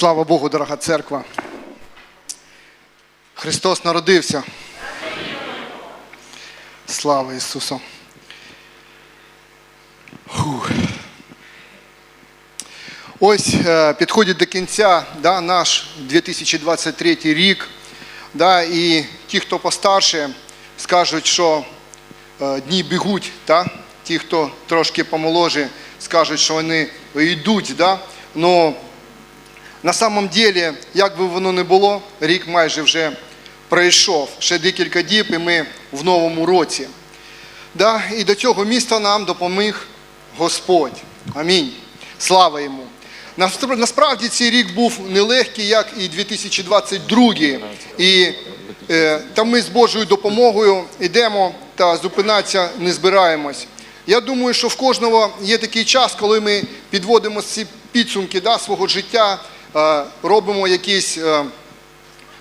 Слава Богу, дорога церква. Христос народився. Слава Ісусу. Фух. Ось е, підходить до кінця да, наш 2023 рік. Да, і ті, хто постарше, скажуть, що е, дні бігуть. Да? Ті, хто трошки помоложе, скажуть, що вони йдуть. Да? Но на самом деле, як би воно не було, рік майже вже пройшов. Ще декілька діб, і ми в новому році. Да? І до цього міста нам допоміг Господь. Амінь. Слава йому. Насправді цей рік був нелегкий, як і 2022. І е, там ми з Божою допомогою йдемо та зупинатися не збираємось. Я думаю, що в кожного є такий час, коли ми підводимо ці підсумки да, свого життя, робимо якісь е,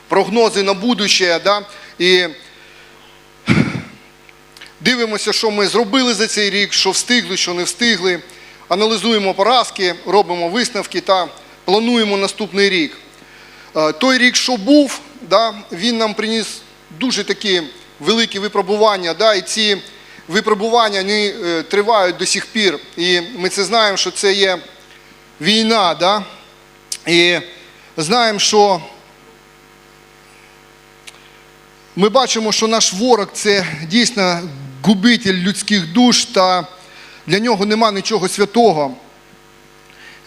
прогнози на будущее, да, і дивимося, що ми зробили за цей рік, що встигли, що не встигли, аналізуємо поразки, робимо висновки та плануємо наступний рік. Е, Той рік, що був, да, він нам приніс дуже такі великі випробування, да, і ці випробування вони, е, тривають до сих пір. І ми це знаємо, що це є війна, да, і знаємо, що ми бачимо, що наш ворог це дійсно губитель людських душ, та для нього нема нічого святого.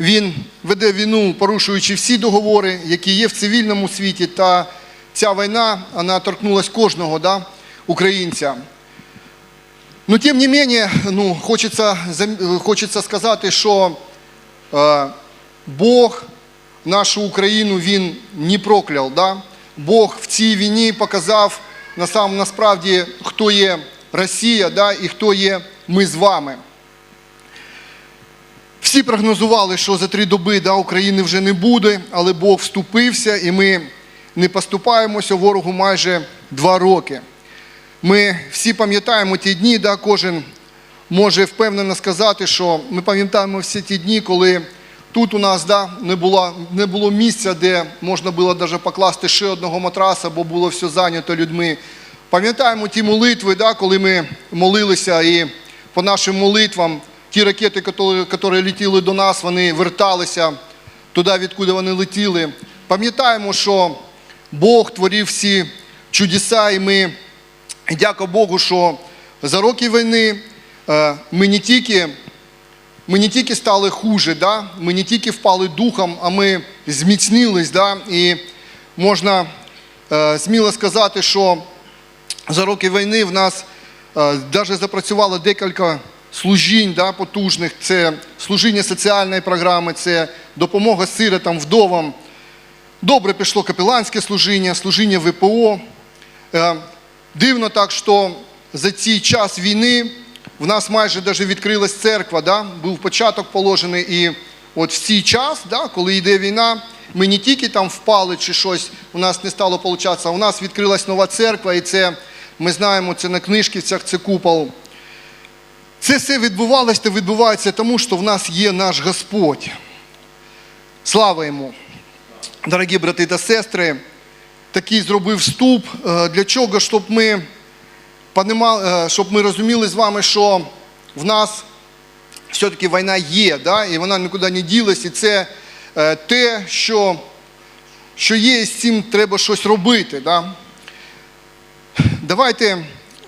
Він веде війну, порушуючи всі договори, які є в цивільному світі, та ця війна вона торкнулася кожного да, українця. Ну, тим не менее, ну, хочеться, хочеться сказати, що е, Бог нашу Україну він не прокляв. Да? Бог в цій війні показав на сам, насправді, хто є Росія да? і хто є ми з вами. Всі прогнозували, що за три доби да, України вже не буде, але Бог вступився і ми не поступаємося ворогу майже два роки. Ми всі пам'ятаємо ті дні, да, кожен може впевнено сказати, що ми пам'ятаємо всі ті дні, коли тут у нас да, не, було, не було місця, де можна було навіть покласти ще одного матраса, бо було все зайнято людьми. Пам'ятаємо ті молитви, да, коли ми молилися і по нашим молитвам ті ракети, які, летіли до нас, вони верталися туди, відкуди вони летіли. Пам'ятаємо, що Бог творив всі чудеса, і ми дяка Богу, що за роки війни е, ми не тільки, ми не тільки стали хуже, да? ми не тільки впали духом, а ми зміцнились. Да? І можна е, сміло сказати, що за роки війни в нас навіть запрацювало декілька служінь да, потужних. Це служіння соціальної програми, це допомога сиротам, вдовам. Добре пішло капеланське служіння, служіння ВПО. Е, Дивно так, що за цей час війни в нас майже навіть відкрилась церква, да? був початок положений. І от в цей час, да, коли йде війна, ми не тільки там впали чи щось у нас не стало получатися, а у нас відкрилась нова церква, і це ми знаємо, це на книжківцях, це купол. Це все відбувалося та відбувається тому, що в нас є наш Господь. Слава йому! Дорогі брати та сестри, такий зробив вступ. Е, Для чого? Щоб ми, щоб ми розуміли з вами, що в нас все-таки війна є, да? і вона нікуди не ділась, і це е, те, що, що є, і з цим треба щось робити. Да? Давайте,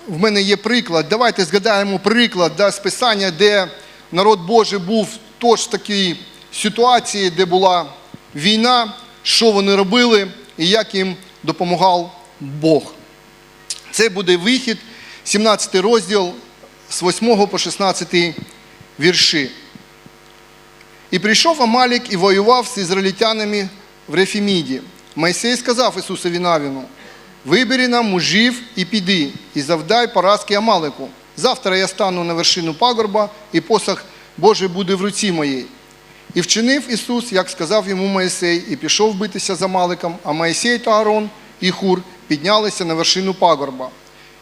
в мене є приклад, давайте згадаємо приклад да, з Писання, де народ Божий був тож в такій ситуації, де була війна, що вони робили і як їм допомагав Бог. Це буде вихід, 17 розділ з 8 по 16 вірші. І прийшов Амалік і воював з ізраїльтянами в Рефіміді. Мойсей сказав Ісусові Навіну, вибери нам мужів і піди, і завдай поразки Амалику. Завтра я стану на вершину пагорба, і посох Божий буде в руці моїй. І вчинив Ісус, як сказав йому Моїсей, і пішов битися з Амаликом, а Моїсей та Аарон і Хур піднялися на вершину пагорба.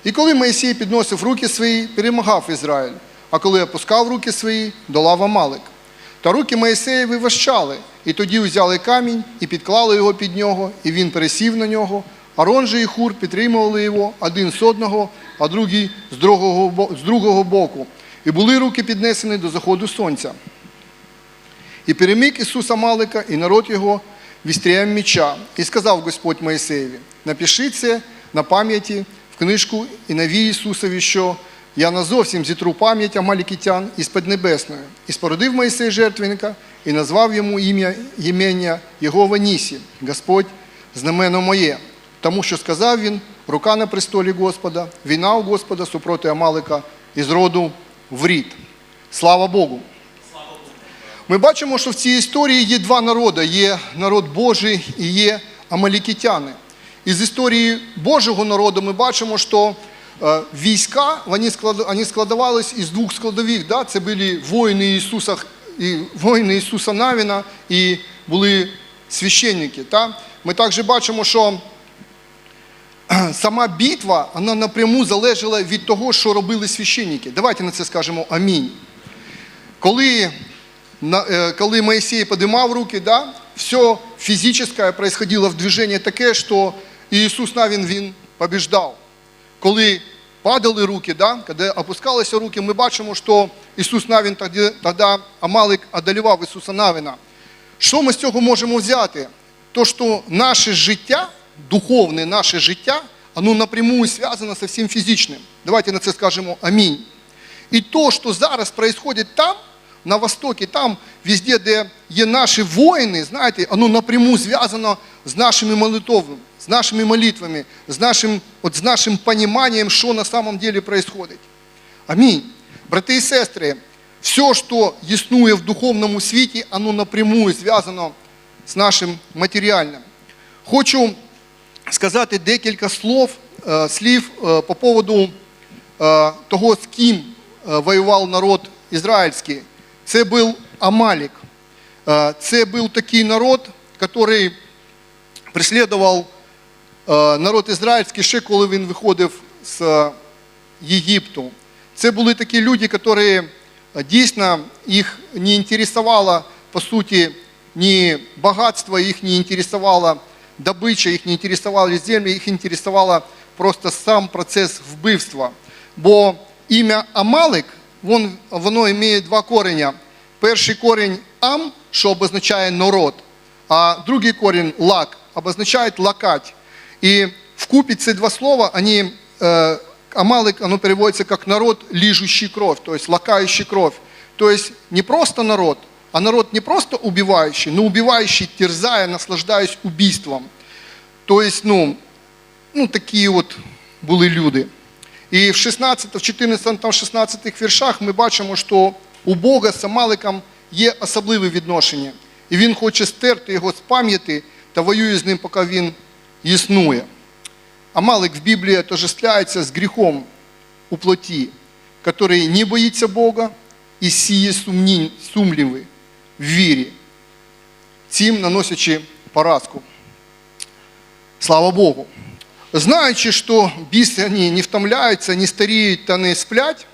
І коли Моїсей підносив руки свої, перемагав Ізраїль, а коли опускав руки свої, долав Амалик. Та руки Моїсеєві вищали, І тоді взяли камінь і підклали його під нього, і він пересів на нього. Арон же і Хур підтримували його один з одного, а другий з другого, з другого боку. І були руки піднесені до заходу сонця. І переміг Ісус Амалика, і народ його вістрієм меча. І сказав Господь Моїсеєві, напиши це на пам'яті книжку і навій Ісусові, що я назовсім зітру пам'ять Амалікітян із Поднебесної. І спородив Моїсей жертвенника, і назвав йому ім'я імення Єгова Нісі, Господь знамено моє. Тому що сказав він, рука на престолі Господа, війна у Господа супроти Амалика із роду в рід. Слава Богу! Ми бачимо, що в цій історії є два народи: є народ Божий і є амалікітяни. Із історії Божого народу ми бачимо, що е, війська вони, склад, вони складувались із двох складових. Да? Це були воїни Ісуса, і, воїни Ісуса Навіна і були священники. Та? Ми також бачимо, що сама битва вона напряму залежала від того, що робили священники. Давайте на це скажемо амінь. Коли, э, коли Моисей поднимал руки, да, все физическое происходило в движении таке, що Ісус Навін він побіждав. Коли падали руки, да, коли опускалися руки, ми бачимо, що Ісус Навін тоді, тоді Амалик одолівав Ісуса Навіна. Що ми з цього можемо взяти? То, що наше життя, духовне наше життя, воно напрямую зв'язано з всім фізичним. Давайте на це скажемо амінь. І то, що зараз происходит там, на Востокі, там, везде, де є наші воїни, знаєте, воно напряму зв'язано з нашими молитвами, з нашими молитвами, з нашим, от, з нашим пониманием, що на самом деле происходит. Амінь. Брати і сестри, все, що існує в духовному світі, воно напряму зв'язано з нашим матеріальним. Хочу сказати декілька слов, е, слів е, по поводу е, того, з ким воював народ ізраїльський. Це був Амалік. Це був такий народ, який преслідував народ ізраїльський ще коли він виходив з е, Єгипту. Це були такі люди, які е, дійсно їх не інтересувало, по суті, ні багатство, їх не інтересувало добича, їх не інтересували землі, їх інтересувало просто сам процес вбивства. Бо ім'я Амалик, вон, воно має два кореня. Перший корінь Ам, що обозначає народ, а другий корінь лак, обозначає лакать. И в купе два слова, они, э, Амалик, оно переводится как народ, лижущий кровь, то есть лакающий кровь. То есть не просто народ, а народ не просто убивающий, но убивающий, терзая, наслаждаясь убийством. То есть, ну, ну такі от були люди. І в 16, в 14 та 16 віршах ми бачимо, що у Бога з Амаликом є особливе відношення. І він хоче стерти його з пам'яті та воює з ним, поки він існує. Амалик в Біблії отождествляється з гріхом у плоті, який не боїться Бога і сіє сумні, сумніви в вірі, цим наносячи поразку. Слава Богу. Знаючи, що біси вони не втомляються, не старіють та не сплять,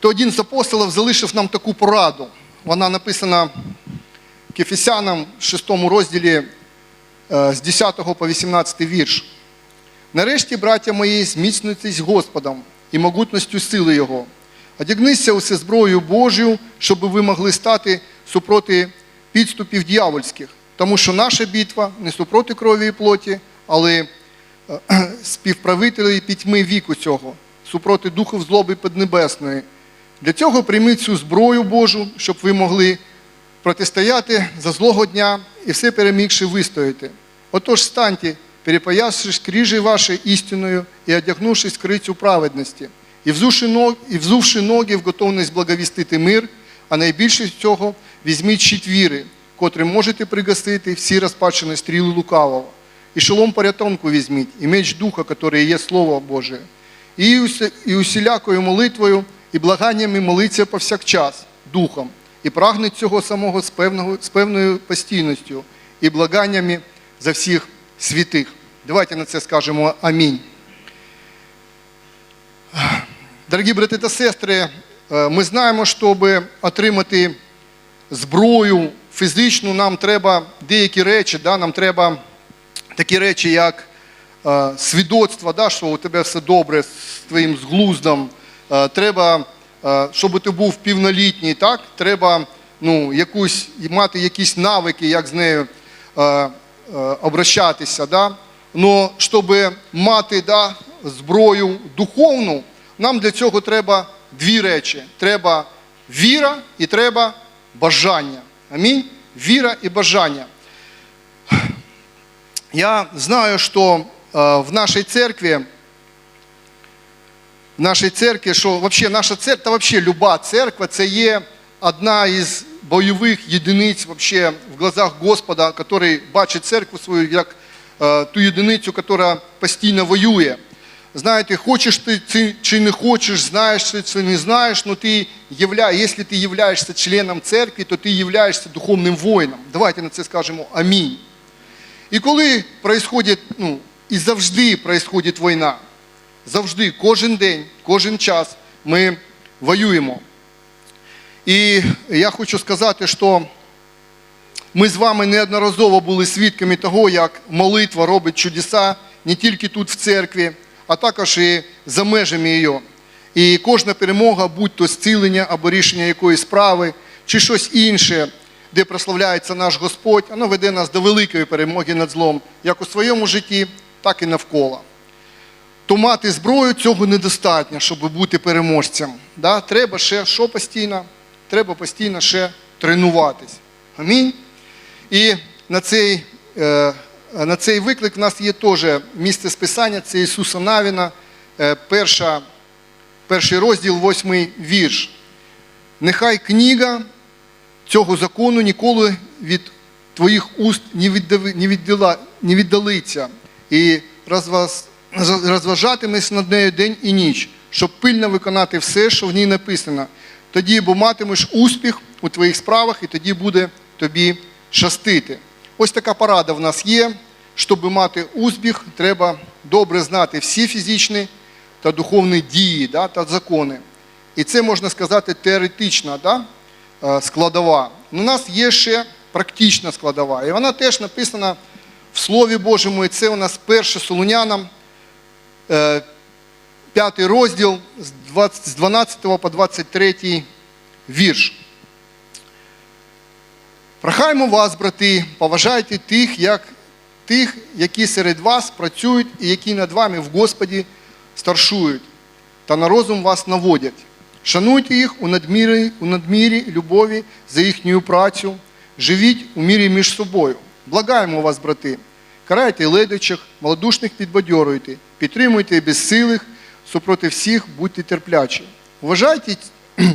то один з апостолів залишив нам таку пораду. Вона написана к Ефесянам в 6 розділі е, з 10 по 18 вірш. Нарешті, браття мої, зміцнюйтесь Господом і могутністю сили Його. Одягнися усе зброєю Божою, щоб ви могли стати супроти підступів дьявольських. Тому що наша битва не супроти крові і плоті, але е, співправителі пітьми віку цього, супроти духів злоби піднебесної. Для цього прийміть цю зброю Божу, щоб ви могли протистояти за злого дня і все перемігши вистояти. Отож станьте, перепоясшись крижі ваші істиною і одягнувшись крицю праведності, і взувши, ног, і взувши ноги в готовність благовістити мир, а найбільше цього візьміть щит віри, котрим можете пригасити всі розпачені стріли лукавого. І шолом порятунку візьміть, і меч духа, який є Слово Боже. І, усілякою молитвою і благаннями молиться повсякчас духом, і прагнуть цього самого з певною постійністю і благаннями за всіх святих. Давайте на це скажемо амінь. Дорогі брати та сестри, е, ми знаємо, щоб отримати зброю фізичну, нам треба деякі речі, да, нам треба такі речі, як е, свідоцтво, да, що у тебе все добре з твоїм зглуздом. Е, треба, щоб ти був півнолітній, так? треба ну, якусь, мати якісь навики, як з нею обращатися. Да? Но щоб мати да, зброю духовну, нам для цього треба дві речі: треба віра і треба бажання. Амінь. Віра і бажання. Я знаю, что э, в нашей церкви, в нашей церкви, що вообще наша церква, та вообще люба церква, це є одна із бойових єдиниць вообще в глазах Господа, який бачить церкву свою як е, ту єдиницю, яка постійно воює. Знаєте, хочеш ти чи не хочеш, знаєш ти чи не знаєш, но ти явля... якщо ти являєшся членом церкви, то ти являєшся духовним воїном. Давайте на це скажемо амінь. І коли происходит, ну, і завжди происходит війна, завжди, кожен день, кожен час ми воюємо. І я хочу сказати, що ми з вами неодноразово були свідками того, як молитва робить чудеса не тільки тут в церкві, а також і за межами її. І кожна перемога, будь то зцілення або рішення якоїсь справи, чи щось інше, де прославляється наш Господь, воно веде нас до великої перемоги над злом, як у своєму житті, так і навколо. То мати зброю цього недостатньо, щоб бути переможцем. Да? Треба ще що постійно? Треба постійно ще тренуватись. Амінь. І на цей, е, на цей виклик в нас є теж місце списання, це Ісуса Навіна, е, перша, перший розділ, восьмий вірш. Нехай книга цього закону ніколи від твоїх уст не, віддала, не віддалиться, і розваз, розважатимеш над нею день і ніч, щоб пильно виконати все, що в ній написано. Тоді бо матимеш успіх у твоїх справах, і тоді буде тобі щастити. Ось така порада в нас є. Щоб мати успіх, треба добре знати всі фізичні та духовні дії да, та закони. І це можна сказати теоретична да, е, складова. У нас є ще практична складова. І вона теж написана в Слові Божому. І це у нас перше Солунянам, п'ятий розділ з 12 по 23 вірш. Прохаємо вас, брати, поважайте тих, як тих, які серед вас працюють і які над вами в Господі старшують, та на розум вас наводять. Шануйте їх у надмірі, у надмірі любові за їхню працю, живіть у мірі між собою. Благаємо вас, брати, карайте ледучих, малодушних підбадьорюйте, підтримуйте безсилих, супроти всіх будьте терплячі. Вважайте,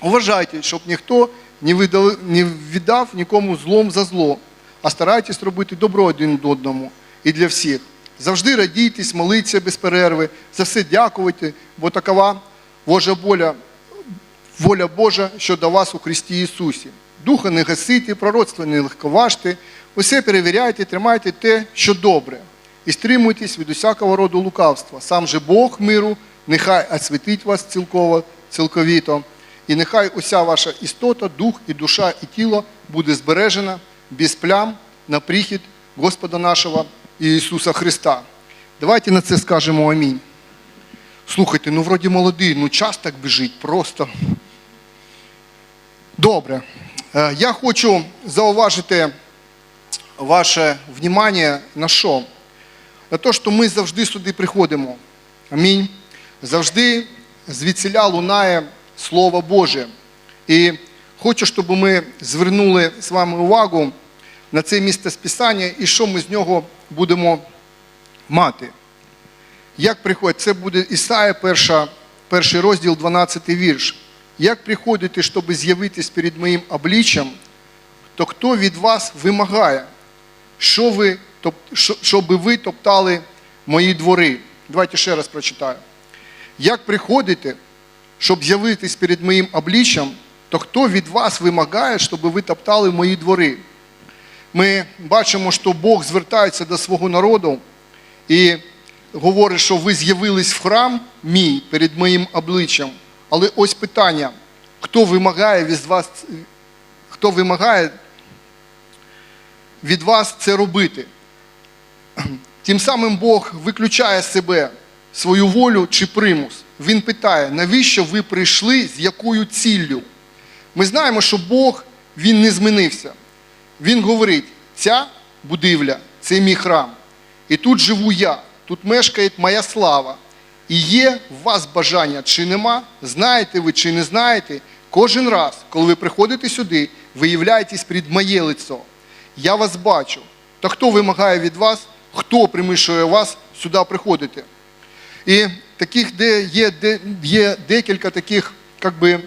Уважайте, щоб ніхто не, видали, не віддав нікому злом за зло, а старайтесь робити добро один одному і для всіх. Завжди радійтесь, моліться без перерви, за все дякуйте, бо такова Божа воля, воля Божа щодо вас у Христі Ісусі. Духа не гасите, пророцтва не легковажте, усе перевіряйте, тримайте те, що добре, і стримуйтесь від усякого роду лукавства. Сам же Бог миру, нехай освятить вас цілково, цілковіто. І нехай уся ваша істота, дух і душа, і тіло буде збережена без плям на прихід Господа нашого Ісуса Христа. Давайте на це скажемо амінь. Слухайте, ну вроді молодий, ну час так біжить просто. Добре. Е, Я хочу зауважити ваше внимание на що? На те, що ми завжди сюди приходимо. Амінь. Завжди звідсіля лунає Слово Боже. І хочу, щоб ми звернули з вами увагу на це місце списання і що ми з нього будемо мати. Як приходить? Це буде Ісая, перша, перший розділ, 12 вірш. Як приходите, щоб з'явитись перед моїм обличчям, то хто від вас вимагає, що ви, топ- що- ви топтали мої двори? Давайте ще раз прочитаю. Як приходите, щоб з'явитись перед моїм обличчям, то хто від вас вимагає, щоб ви топтали мої двори? Ми бачимо, що Бог звертається до свого народу і говорить, що ви з'явились в храм мій перед моїм обличчям. Але ось питання: хто вимагає від вас, хто вимагає від вас це робити. Тим самим Бог виключає себе свою волю чи примус. Він питає, навіщо ви прийшли, з якою ціллю? Ми знаємо, що Бог він не змінився. Він говорить: ця будівля це мій храм. І тут живу я, тут мешкає моя слава. І є в вас бажання чи нема, знаєте ви чи не знаєте, кожен раз, коли ви приходите сюди, ви являєтесь перед моє лицо. Я вас бачу. Та хто вимагає від вас, хто примушує вас сюди приходити? І таких, де є, де, є декілька таких как би,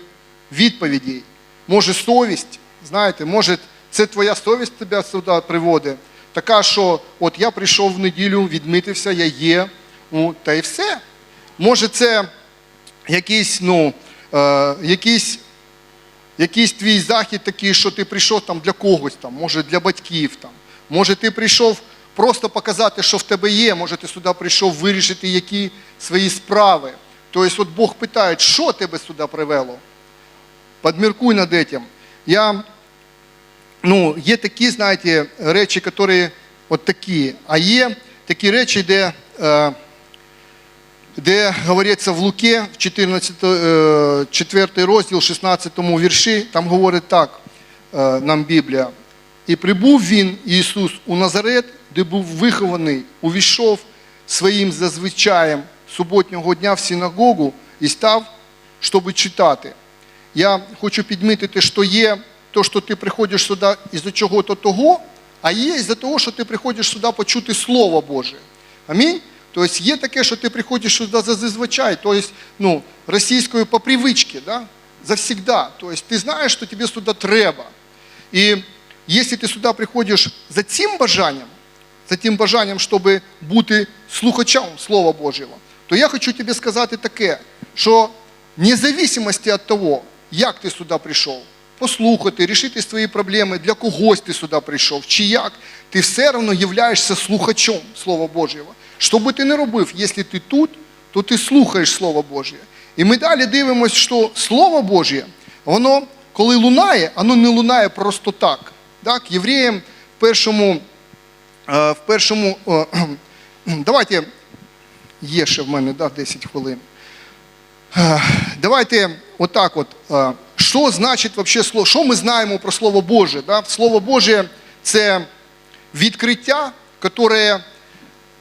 відповідей. Може, совість, знаєте, може, це твоя совість тебе сюди приводить. Така, що от я прийшов в неділю, відмитився, я є, ну, та й все. Може, це якийсь, ну, е, якийсь, якийсь твій захід такий, що ти прийшов там для когось, там, може для батьків. Там. Може, ти прийшов просто показати, що в тебе є, може, ти сюди прийшов вирішити які свої справи. Тобто, от Бог питає, що тебе сюди привело? Подміркуй над этим. Я, ну, є такі, знаєте, речі, які от такі, а є такі речі, де, е, де говориться в Луке, в 14, е, 4 розділ, 16 вірші, там говорить так е, нам Біблія. І прибув він, Ісус, у Назарет, де був вихований, увійшов своїм зазвичаєм суботнього дня в синагогу і став, щоб читати. Я хочу підмітити, що є то, що ти приходиш сюди із-за чого-то того, а є із-за того, що ти приходиш сюди почути Слово Боже. Амінь? Тобто є таке, що ти приходиш сюди зазвичай, тобто, ну, російською по привичці, да? завсігда. Тобто ти знаєш, що тобі сюди треба. І якщо ти сюди приходиш за цим бажанням, за тим бажанням, щоб бути слухачем Слова Божого, то я хочу тобі сказати таке, що независимості від того, як ти сюди прийшов, послухати, рішити свої проблеми, для когось ти сюди прийшов, чи як, ти все одно являєшся слухачом Слова Божого. Що би ти не робив, якщо ти тут, то ти слухаєш Слово Боже. І ми далі дивимося, що Слово Боже, воно, коли лунає, воно не лунає просто так. Так, Євреям в першому, е, в першому е, давайте, є ще в мене да, 10 хвилин. Е, Давайте отак от. Що значить вообще слово? Що ми знаємо про Слово Боже? Да? Слово Боже це відкриття, яке,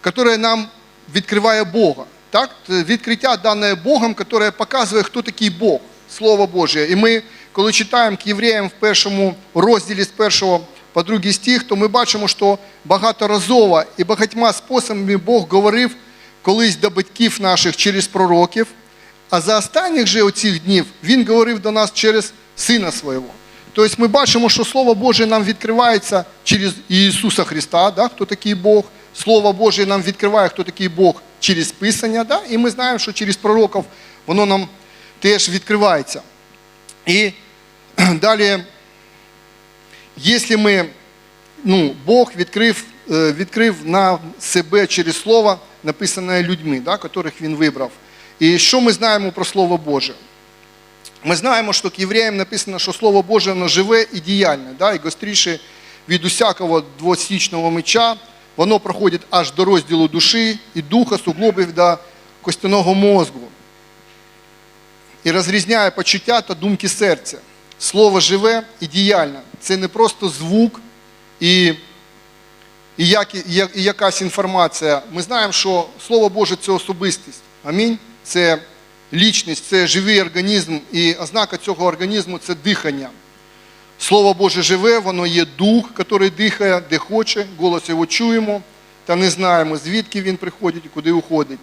яке нам відкриває Бога. Так? Відкриття дане Богом, яке показує, хто такий Бог, Слово Боже. І ми, коли читаємо к євреям в першому розділі з першого по другий стих, то ми бачимо, що багаторазово і багатьма способами Бог говорив колись до батьків наших через пророків. А за останніх же оцих днів він говорив до нас через Сина Свого. Тобто ми бачимо, що Слово Боже нам відкривається через Ісуса Христа, да, хто такий Бог. Слово Боже нам відкриває, хто такий Бог через Писання, да, і ми знаємо, що через пророків воно нам теж відкривається. І далі, якщо ми, ну, Бог відкрив, е, відкрив на себе через Слово, написане людьми, да, яких Він вибрав. І що ми знаємо про Слово Боже? Ми знаємо, що к євреям написано, що Слово Боже воно живе і діяльне, да, і гостріше від усякого двосічного меча, воно проходить аж до розділу душі і духа, суглобів до костяного мозку. І розрізняє почуття та думки серця. Слово живе і діяльне. Це не просто звук і, і, як, і, і якась інформація. Ми знаємо, що Слово Боже це особистість. Амінь. Це лічність, це живий організм, і ознака цього організму це дихання. Слово Боже живе, воно є дух, який дихає, де хоче, голос його чуємо, та не знаємо, звідки він приходить і куди уходить.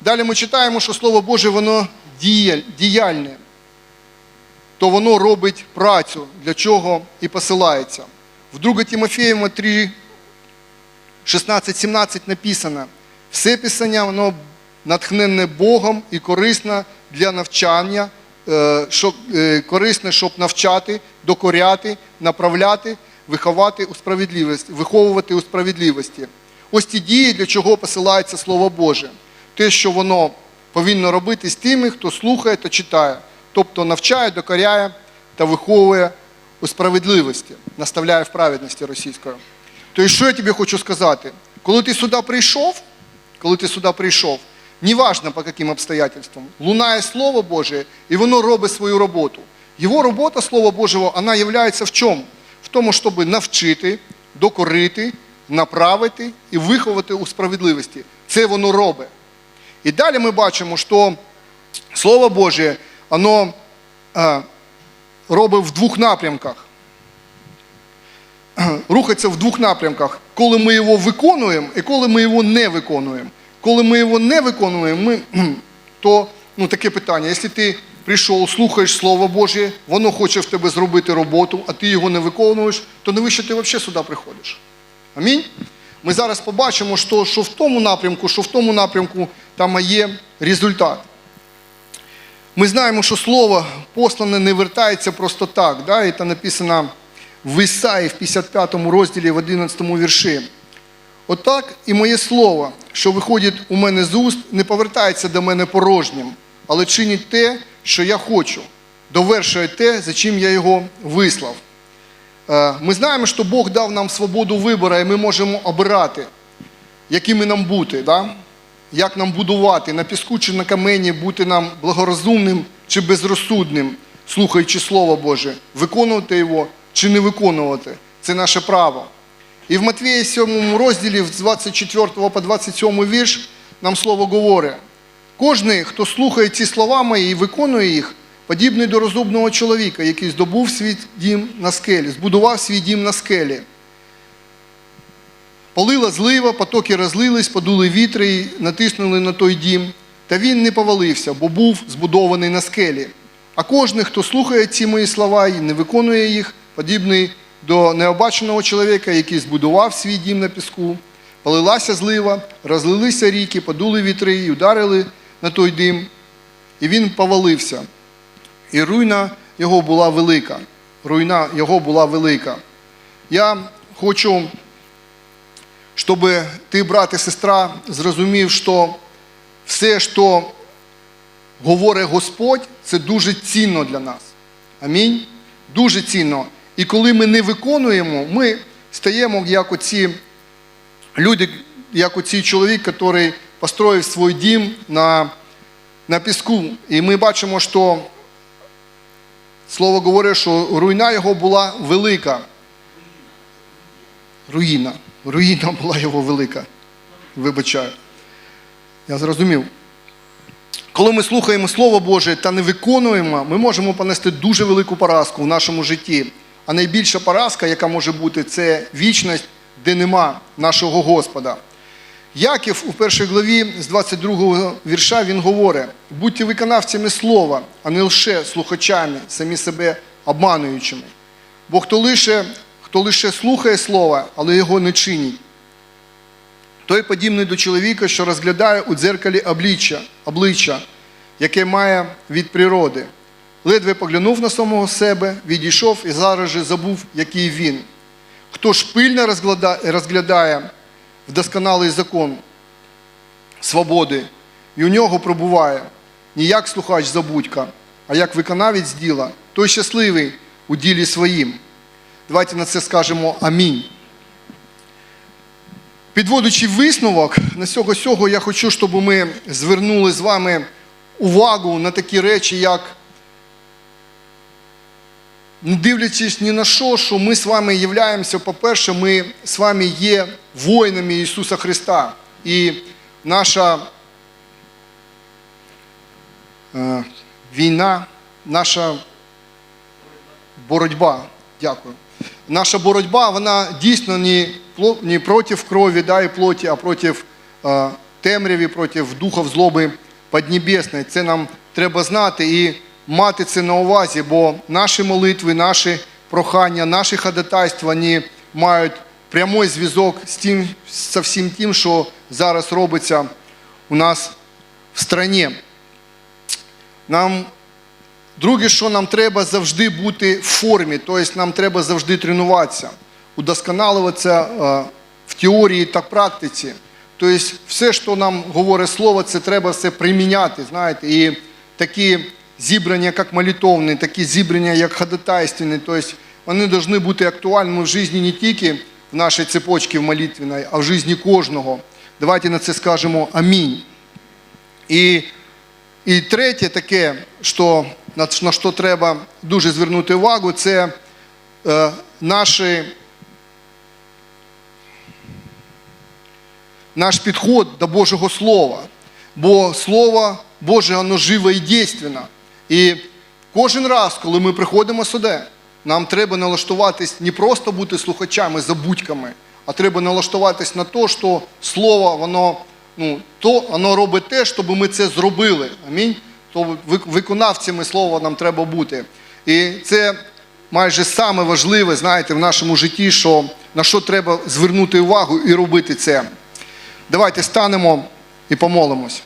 Далі ми читаємо, що Слово Боже, воно діяльне, то воно робить працю, для чого і посилається. В 2 Тимофеєва 3, 16-17 написано, все писання, воно натхненне Богом і корисне для навчання, е, щоб, е, корисне, щоб навчати, докоряти, направляти, виховати у справедливості, виховувати у справедливості. Ось ті дії, для чого посилається Слово Боже. Те, що воно повинно робити з тими, хто слухає та читає, тобто навчає, докоряє та виховує у справедливості, наставляє в праведності російською. То що я тобі хочу сказати? Коли ти сюди прийшов, коли ти сюди прийшов, неважно по яким обстоятельствам, лунає Слово Боже, і воно робить свою роботу. Його робота, Слово Божого, вона є в чому? В тому, щоб навчити, докорити, направити і виховати у справедливості. Це воно робить. І далі ми бачимо, що Слово Боже, воно е, робить в двох напрямках. Рухається в двох напрямках, коли ми його виконуємо і коли ми його не виконуємо. Коли ми його не виконуємо, ми, то ну, таке питання. Якщо ти прийшов, слухаєш Слово Боже, воно хоче в тебе зробити роботу, а ти його не виконуєш, то навіщо ти взагалі сюди приходиш? Амінь. Ми зараз побачимо, що, що в тому напрямку, що в тому напрямку там є результат. Ми знаємо, що слово послане не вертається просто так. Да? І це написано в Ісаї в 55 розділі в 11 вірші. Отак і моє слово, що виходить у мене з уст, не повертається до мене порожнім, але чинить те, що я хочу, довершує те, за чим я його вислав. Е, Ми знаємо, що Бог дав нам свободу вибору, і ми можемо обирати, якими нам бути, да? як нам будувати, на піску чи на камені, бути нам благорозумним чи безрозсудним, слухаючи Слово Боже, виконувати його чи не виконувати. Це наше право. І в Матвії 7 розділі, з 24 по 27 вірш, нам слово говорить. Кожний, хто слухає ці слова мої і виконує їх, подібний до розумного чоловіка, який здобув свій дім на скелі, збудував свій дім на скелі. Полила злива, потоки розлились, подули вітри і натиснули на той дім. Та він не повалився, бо був збудований на скелі. А кожен, хто слухає ці мої слова і не виконує їх, подібний до необаченого чоловіка, який збудував свій дім на піску. Полилася злива, розлилися ріки, подули вітри і ударили на той дим, і він повалився. І руйна його була велика. Руйна його була велика. Я хочу щоб ти, брат і сестра, зрозумів, що все, що говорить Господь, це дуже цінно для нас. Амінь. Дуже цінно. І коли ми не виконуємо, ми стаємо як оці люди, як оцей чоловік, який построїв свій дім на, на піску. І ми бачимо, що слово говорить, що руйна його була велика. Руїна. Руїна була його велика. Вибачаю. Я зрозумів. Коли ми слухаємо Слово Боже та не виконуємо, ми можемо понести дуже велику поразку в нашому житті. А найбільша поразка, яка може бути, це вічність, де нема нашого Господа. Яків у першій главі з 22 вірша він говорить: будьте виконавцями слова, а не лише слухачами, самі себе обмануючими. Бо хто лише хто лише слухає слова, але його не чинить. Той подібний до чоловіка, що розглядає у дзеркалі обличчя, обличчя, яке має від природи. Ледве поглянув на самого себе, відійшов і зараз же забув, який він. Хто ж пильно розглядає вдосконалий закон свободи, і у нього пробуває не як слухач забудька, а як виконавець діла, той щасливий у ділі своїм. Давайте на це скажемо амінь. Підводячи висновок, на цього сього я хочу, щоб ми звернули з вами увагу на такі речі, як не дивлячись ні на що, що ми з вами являємося, по-перше, ми з вами є воїнами Ісуса Христа. І наша е, війна, наша боротьба, дякую. Наша боротьба, вона дійсно не, не проти крові да, і плоті, а проти е, темряві, проти духов злоби Поднебесної. Це нам треба знати і мати це на увазі, бо наші молитви, наші прохання, наші ходатайства вони мають прямий зв'язок з тим, з всім тим, що зараз робиться у нас в страні. Нам Друге, що нам треба завжди бути в формі, тобто нам треба завжди тренуватися, удосконалюватися е, в теорії та практиці. Тобто, все, що нам говорить слово, це треба все приміняти. знаєте, І такі зібрання, як молитовні, такі зібрання, як ходатайственні, тобто вони повинні бути актуальними в житті не тільки в нашій цепочці в молитвенной, а в житті кожного. Давайте на це скажемо амінь. І, і третє таке, що, на, що треба дуже звернути увагу, це е, наші, наш підход до Божого Слова. Бо Слово Боже, воно живе і дійственне. І кожен раз, коли ми приходимо сюди, нам треба налаштуватись не просто бути слухачами, забудьками, а треба налаштуватись на те, що Слово, воно, ну, то, воно робить те, щоб ми це зробили. Амінь. То виконавцями слова нам треба бути. І це майже саме важливе, знаєте, в нашому житті, що, на що треба звернути увагу і робити це. Давайте станемо і помолимось.